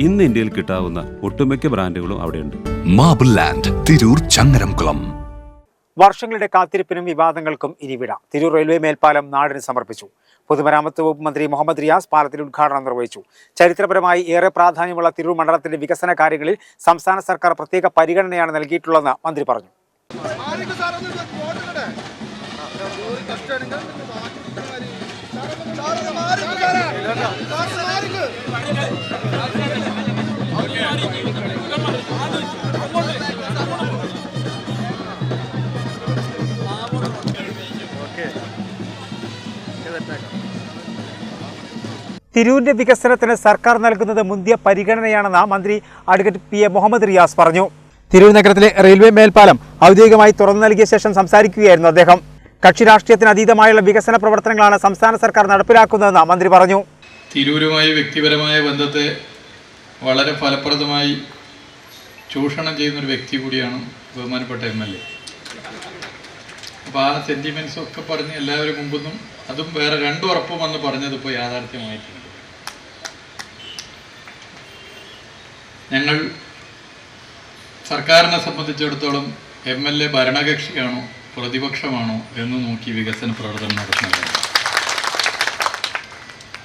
ഇന്ന് ഇന്ത്യയിൽ കിട്ടാവുന്ന ഒട്ടുമിക്ക ബ്രാൻഡുകളും അവിടെയുണ്ട്. Marble land Tirur Changaramkulam. വർഷങ്ങളുടെ കാത്തിരിപ്പിനും വിവാദങ്ങൾക്കും ഇനിവിട തിരൂർ റെയിൽവേ മേൽപ്പാലം നാടിന് സമർപ്പിച്ചു. പൊതുമരാമത്ത് വകുപ്പ് മന്ത്രി മുഹമ്മദ് റിയാസ് പാലത്തിൽ ഉദ്ഘാടനം നിർവഹിച്ചു. ചരിത്രപരമായി ഏറെ പ്രാധാന്യമുള്ള തിരൂർ മണ്ഡലത്തിന്റെ വികസന കാര്യങ്ങളിൽ സംസ്ഥാന സർക്കാർ പ്രത്യേക പരിഗണനയാണ് നൽകിയിട്ടുള്ളതെന്ന് മന്ത്രി പറഞ്ഞു. തിരൂരിന്റെ വികസനത്തിന് സർക്കാർ നൽകുന്നത് മുന്തിയ പരിഗണനയാണെന്ന് മന്ത്രി advocate P A Muhammad Riyas പറഞ്ഞു. തിരൂർ നഗരത്തിലെ റെയിൽവേ മേൽപ്പാലം ഔദ്യോഗികമായി തുറന്നു നൽകിയ ശേഷം സംസാരിക്കുകയായിരുന്നു അദ്ദേഹം. കക്ഷി രാഷ്ട്രീയത്തിന് അതീതമായുള്ള വികസന പ്രവർത്തനങ്ങളാണ് സംസ്ഥാന സർക്കാർ നടപ്പിലാക്കുന്നതെന്ന് മന്ത്രി പറഞ്ഞു. തിരൂരുമായി വ്യക്തിപരമായ ബന്ധത്തെ വളരെ ഫലപ്രദമായി ചൂഷണം ചെയ്യുന്നൊരു വ്യക്തി കൂടിയാണ് ബഹുമാനപ്പെട്ട എം എൽ എ. അപ്പോൾ ആ സെന്റിമെന്റ്സ് ഒക്കെ പറഞ്ഞ് എല്ലാവരും മുമ്പൊന്നും അതും വേറെ രണ്ടു ഉറപ്പും വന്ന് പറഞ്ഞത് ഇപ്പോൾ യാഥാർത്ഥ്യമായിട്ടുണ്ട്. ഞങ്ങൾ സർക്കാരിനെ സംബന്ധിച്ചിടത്തോളം എം എൽ എ ഭരണകക്ഷിയാണോ പ്രതിപക്ഷമാണോ എന്ന് നോക്കി വികസന പ്രവർത്തനം നടത്തുന്നത്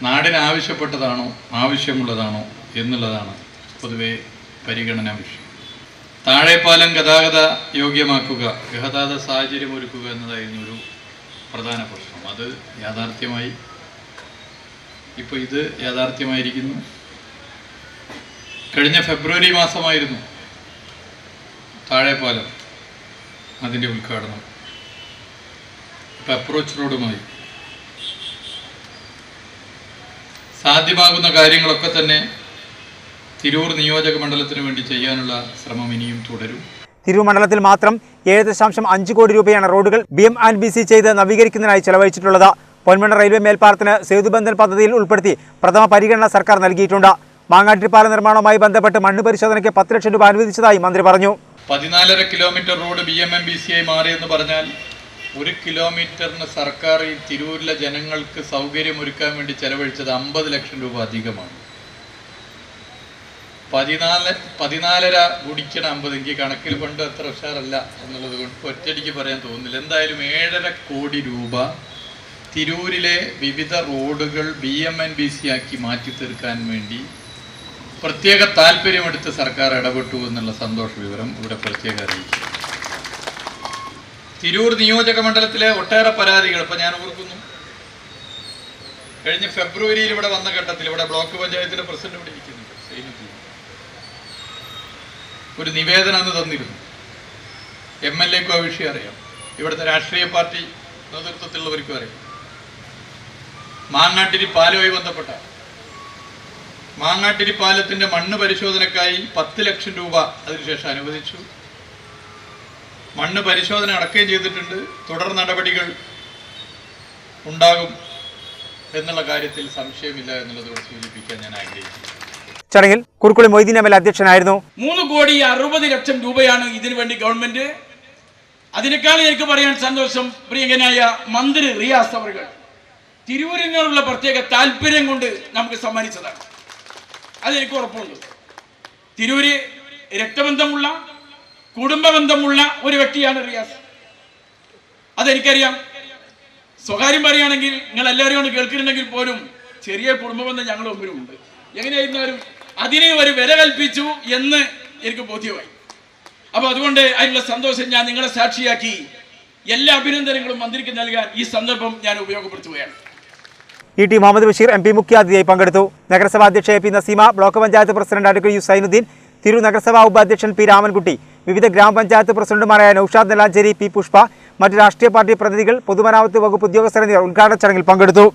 നാടിന് ആവശ്യപ്പെട്ടതാണോ ആവശ്യമുള്ളതാണോ എന്നുള്ളതാണ് പൊതുവെ പരിഗണന വിഷയം. താഴെപ്പാലം ഗതാഗത യോഗ്യമാക്കുക ഗതാഗത സാഹചര്യം ഒരുക്കുക എന്നതായിരുന്നു ഒരു പ്രധാന പ്രശ്നം. അത് യാഥാർത്ഥ്യമായി ഇപ്പോൾ ഇത് യാഥാർത്ഥ്യമായിരിക്കുന്നു. കഴിഞ്ഞ ഫെബ്രുവരി മാസമായിരുന്നു താഴെപ്പാലം അതിന്റെ ഉദ്ഘാടനം. ഇപ്പം അപ്രോച്ച് റോഡുമായി സാധ്യമാകുന്ന കാര്യങ്ങളൊക്കെ തന്നെ തിരൂർ നിയോജക മണ്ഡലത്തിന് വേണ്ടി ചെയ്യാനുള്ള ശ്രമം ഇനിയും തുടരും. തിരൂർ മണ്ഡലത്തിൽ മാത്രം ഏഴ് ദശാംശം അഞ്ച് കോടി രൂപയാണ് റോഡുകൾ B M and B C ചെയ്ത് നവീകരിക്കുന്നതിനായി ചെലവഴിച്ചിട്ടുള്ളത്. പൊന്മണ്ണ റെയിൽവേ മേൽപ്പാലത്തിന് സേതുബന്ധൻ പദ്ധതിയിൽ ഉൾപ്പെടുത്തി പ്രഥമ പരിഗണന സർക്കാർ നൽകിയിട്ടുണ്ട്. മാങ്ങാട്ടിപ്പാല നിർമ്മാണവുമായി ബന്ധപ്പെട്ട് മണ്ണ് പരിശോധനയ്ക്ക് പത്ത് ലക്ഷം രൂപ അനുവദിച്ചതായി മന്ത്രി പറഞ്ഞു. പതിനാലര kilometre road B M M B C ആയി മാറിയെന്ന് പറഞ്ഞാൽ ഒരു കിലോമീറ്ററിന് സർക്കാർ ഈ തിരൂരിലെ ജനങ്ങൾക്ക് സൗകര്യമൊരുക്കാൻ വേണ്ടി ചെലവഴിച്ചത് അമ്പത് ലക്ഷം രൂപ അധികമാണ്. പതിനാല് പതിനാലര കുടിക്കണം അമ്പത് എനിക്ക് കണക്കിൽ കൊണ്ട് അത്ര ഉഷാറല്ല എന്നുള്ളത് കൊണ്ട് ഒറ്റയടിക്ക് പറയാൻ തോന്നുന്നില്ല. എന്തായാലും ഏഴര കോടി രൂപ തിരൂരിലെ വിവിധ റോഡുകൾ B M and B C ആക്കി മാറ്റി തീർക്കാൻ വേണ്ടി പ്രത്യേക താല്പര്യമെടുത്ത് സർക്കാർ ഇടപെട്ടു എന്നുള്ള സന്തോഷ വിവരം ഇവിടെ പ്രത്യേക അറിയിച്ചു തിരൂർ നിയോജക മണ്ഡലത്തിലെ ഒട്ടേറെ പരാതികൾ ഇപ്പൊ ഞാൻ ഓർക്കുന്നു. കഴിഞ്ഞ ഫെബ്രുവരിയിൽ ഇവിടെ വന്ന ഘട്ടത്തിൽ ഇവിടെ ബ്ലോക്ക് പഞ്ചായത്തിന്റെ പ്രസിഡന്റ് ഇവിടെ ഇരിക്കുന്നുണ്ട്. ഒരു നിവേദനം അന്ന് തന്നിരുന്നു. എം എൽ എക്കും ആ വിഷയം അറിയാം. ഇവിടുത്തെ രാഷ്ട്രീയ പാർട്ടി നേതൃത്വത്തിലുള്ളവർക്കും അറിയാം. മാങ്ങാട്ടിരി പാലുമായി ബന്ധപ്പെട്ട മാങ്ങാട്ടിരി പാലത്തിന്റെ മണ്ണ് പരിശോധനക്കായി പത്ത് ലക്ഷം രൂപ അതിനുശേഷം അനുവദിച്ചു. മണ്ണ് പരിശോധന അടക്കുകയും ചെയ്തിട്ടുണ്ട്. തുടർ നടപടികൾ ഉണ്ടാകും എന്നുള്ള കാര്യത്തിൽ സംശയമില്ല എന്നുള്ളത് കൂടെ സൂചിപ്പിക്കാൻ ഞാൻ ആഗ്രഹിക്കുന്നു. ചടങ്ങിൽ കുറുക്കുളി മൊയ്തീൻ എം എൽ അധ്യക്ഷനായിരുന്നു. മൂന്ന് കോടി അറുപത് ലക്ഷം രൂപയാണ് ഇതിനു വേണ്ടി ഗവൺമെന്റ്. അതിനേക്കാൾ എനിക്ക് പറയാൻ സന്തോഷം പ്രിയങ്കനായ മന്ത്രി റിയാസ് അവർകൾ തിരൂരിനോടുള്ള പ്രത്യേക താല്പര്യം കൊണ്ട് നമുക്ക് സമ്മാനിച്ചതാണ്. അതെനിക്ക് ഉറപ്പുണ്ട്. തിരൂര് രക്തബന്ധമുള്ള കുടുംബബന്ധമുള്ള ഒരു വ്യക്തിയാണ് റിയാസ്. അതെനിക്കറിയാം. സ്വകാര്യം പറയുകയാണെങ്കിൽ നിങ്ങൾ എല്ലാവരും കൊണ്ട് കേൾക്കുന്നുണ്ടെങ്കിൽ പോലും ചെറിയ കുടുംബബന്ധം ഞങ്ങൾ മുമ്പിലുണ്ട്. എങ്ങനെയായിരുന്നാലും അതിനെ ഒരു വില കൽപ്പിച്ചു എന്ന് എനിക്ക് ബോധ്യമായി. അപ്പോൾ അതുകൊണ്ട് അതിനുള്ള സന്തോഷം ഞാൻ നിങ്ങളെ സാക്ഷിയാക്കി എല്ലാ അഭിനന്ദനങ്ങളും മന്ത്രിക്ക് നൽകാൻ ഈ സന്ദർഭം ഞാൻ ഉപയോഗപ്പെടുത്തുകയാണ്. E T Muhammad Basheer M P മുഖ്യാതിഥിയായി പങ്കെടുത്തു. നഗരസഭാ അധ്യക്ഷ A P Naseema block panchayat president advocate U Zainuddin തിരു നഗരസഭാ ഉപാധ്യക്ഷൻ പി രാമൻകുട്ടി വിവിധ ഗ്രാമപഞ്ചായത്ത് പ്രസിഡന്റുമാരായ നൌഷാദ് നെലാഞ്ചേരി പി പുഷ്പ മറ്റ് രാഷ്ട്രീയ പാർട്ടി പ്രതിനിധികൾ പൊതുമരാമത്ത് വകുപ്പ് ഉദ്യോഗസ്ഥർ എന്നിവർ ഉദ്ഘാടന ചടങ്ങിൽ പങ്കെടുത്തു.